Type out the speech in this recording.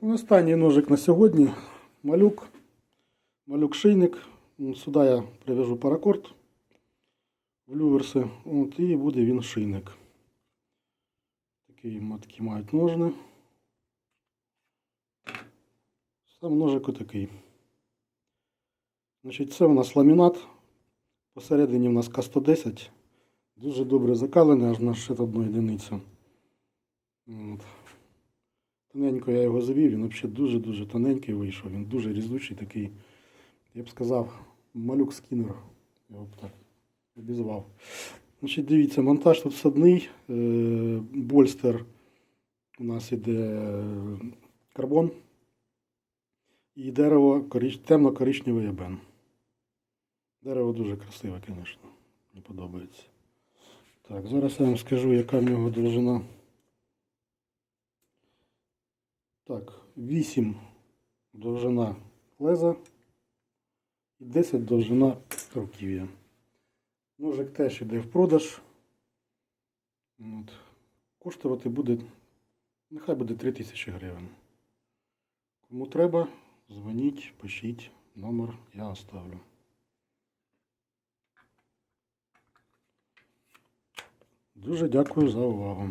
Ну, останній ножик на сьогодні. Малюк. Малюк шийник. Сюди я прив'яжу паракорд в люверси. От, і буде він шийник. Такі матки мають ножни. Сам ножик отакий. Значить, це у нас ламінат. Посередині у нас К110. Дуже добре закалений, аж на ще одну одиницю. От. Тоненько я його завів, він взагалі дуже-дуже тоненький вийшов. Він дуже різучий такий. Я б сказав, малюк скінер. Я б так обізвав. Значить, дивіться, монтаж тут садний. Е, Больстер у нас іде е, карбон. І дерево темно-коричневий ебен. Дерево дуже красиве, звісно. Мені подобається. Так, зараз я вам скажу, яка в нього довжина. Так, 8 довжина леза і 10 довжина руків'я. Ножик теж іде в продаж. От. Коштувати буде, нехай буде 3000 гривень. Кому треба, дзвоніть, пишіть, номер я оставлю. Дуже дякую за увагу.